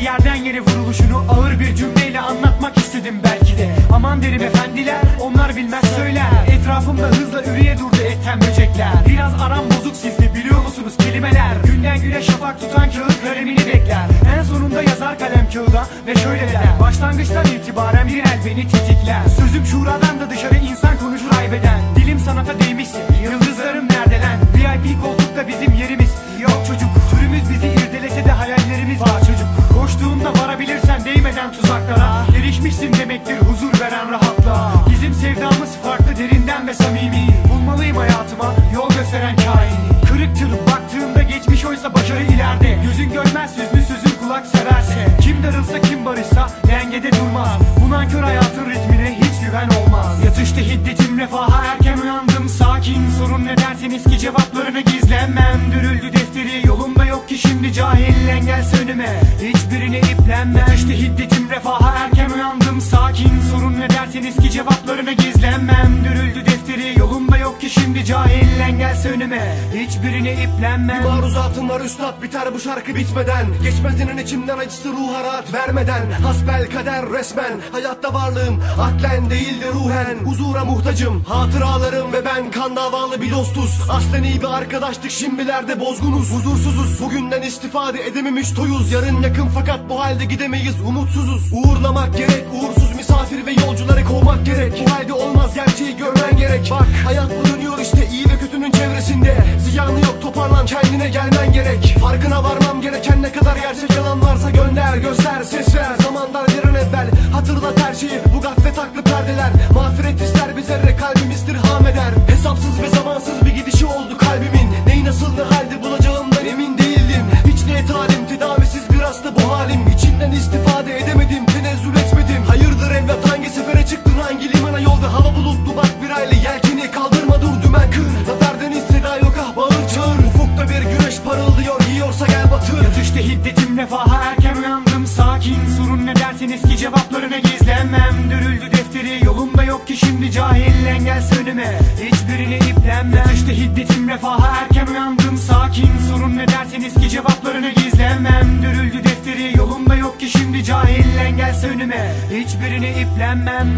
yerden yere vuruluşunu ağır bir cümleyle anlatmak istedim belki de. Aman derim efendiler onlar bilmez söyler. Etrafımda hızla üreye durdu etten böcekler. Biraz aram bozuk sizde biliyor musunuz kelimeler? Günden güne şafak tutan kağıt kalemini bekler. En sonunda yazar kalem kağıda ve şöyle der. Başlangıçtan itibaren bir el beni tetikler. Erişmişsin demektir huzur veren rahatla Bizim sevdamız farklı derinden ve samimi. Bulmalıyım hayatıma yol gösteren kaini. Kırıktır baktığımda geçmiş oysa başarı ileride. Gözün görmez hüznü sözün kulak severse Kim darılsa kim barışsa dengede durmaz. Bu nankör hayatın ritmine hiç güven olmaz. Yatışta hiddetim refaha erken uyandım. Sakin Sorun ne derseniz ki cevaplarını gizlemem uyandım sakin Sorun ne derseniz ki cevaplarını gizlemem. Dürüldü şimdi cahil engelse önüme. Hiçbirine iplenmem. Bir maruzatım var üstad biter bu şarkı bitmeden. Geçmez inin içimden acısı ruha rahat vermeden. Hasbel kader resmen. Hayatta varlığım aklen değil de ruhen. Huzura muhtacım hatıralarım ve ben kan davalı bir dostuz. Aslen iyi bir arkadaştık şimdilerde bozgunuz. Huzursuzuz bugünden istifade edememiş toyuz. Yarın yakın fakat bu halde gidemeyiz umutsuzuz. Uğurlamak gerek uğursuz kendine gelmen gerek. Farkına varmam gereken ne kadar gerçek yalan varsa gönder göster ses ver. Zamandan an evvel hatırlat her şeyi. Bu gaflet haklı perdeler. Mağfiret ister Yatışta hiddetim refaha erken uyandım. Sakin Sorun ne derseniz ki cevaplarını gizlemem. Dürüldü defteri yolumda yok ki şimdi cahil engelse önüme. Hiçbirine iplenmem Yatışta hiddetim refaha erken uyandım. Sakin Sorun ne derseniz ki cevaplarını gizlemem. Dürüldü defteri yolumda yok ki şimdi cahil engelse önüme. Hiçbirine iplenmem